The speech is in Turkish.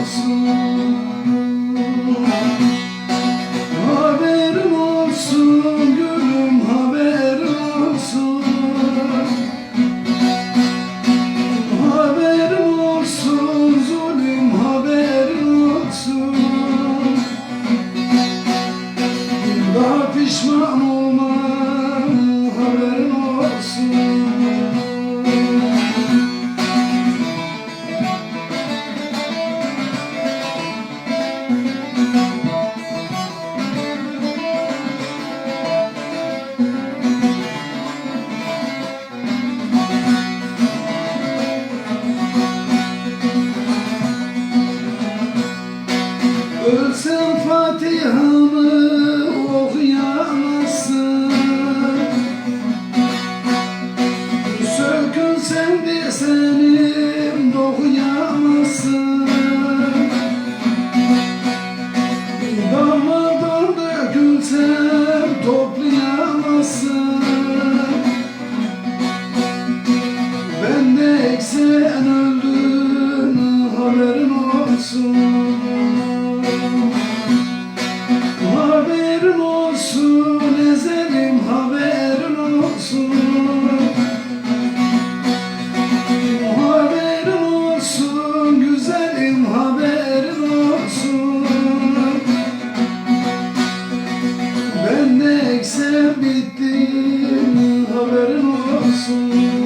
olsun Haberin olsun gülüm haberin olsun. Haberin olsun zulüm haberin olsun. Daha pişman olma Fatiha'mı okuyamazsın. Sökün sen de seni dokuyamazsın. Damadan dökülse toplayamazsın. Ben de eksen öldün haberin olsun. Eksen bittiğim haberin olsun.